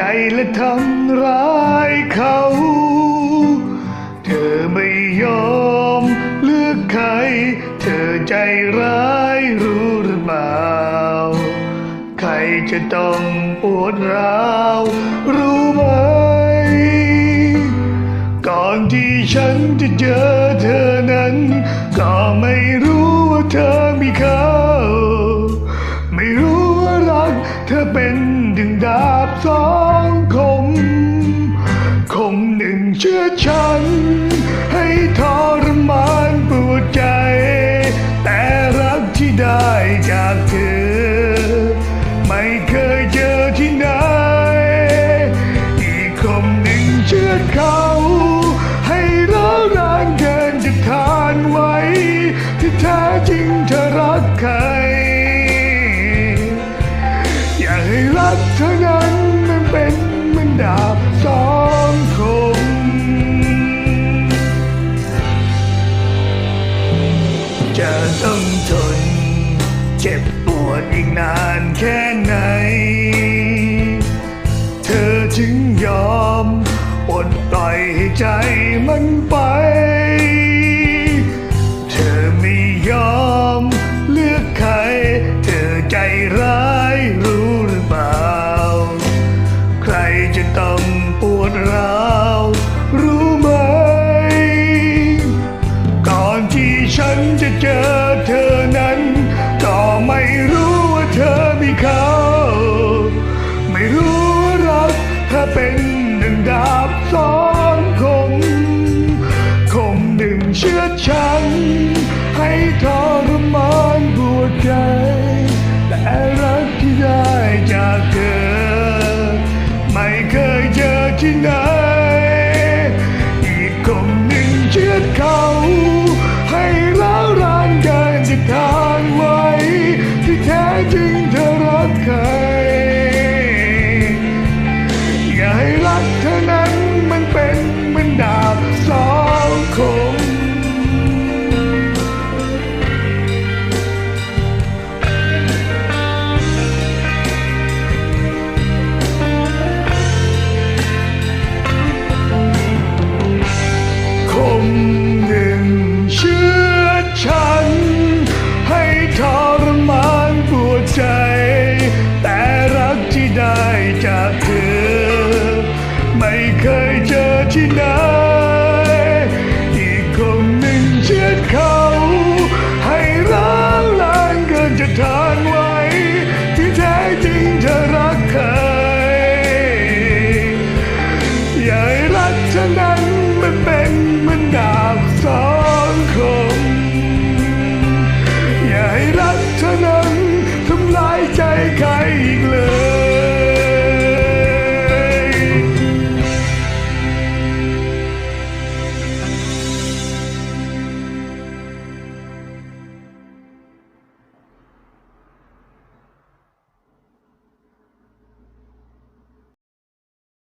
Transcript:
ใหญ่และทำร้ายเขา เธอไม่ยอมเลือกใคร เธอใจร้ายรู้หรือเปล่า ใครจะต้องปวดร้าว รู้ไหม ก่อนที่ฉันจะเจอเธอนั้น ก็ไม่รู้ว่าเธอมีเขาไม่รู้ว่ารักเธอเป็นดึงดาบสอง เชื่อฉัน ให้ทรมานปวดใจ แต่รักที่ได้จากเธอ ไม่เคย เจ็บปวดอีกนานแค่ไหน เธอถึงยอมปลดปล่อยให้ใจมัน เขา ไม่รู้ว่ารักเธอเป็นหนึ่งดาบสองคมคมหนึ่งเชื่อฉัน ให้ทรมานปวดใจแต่รักที่ได้จากเธอ ไม่เคยเจอที่ไหน imaginar.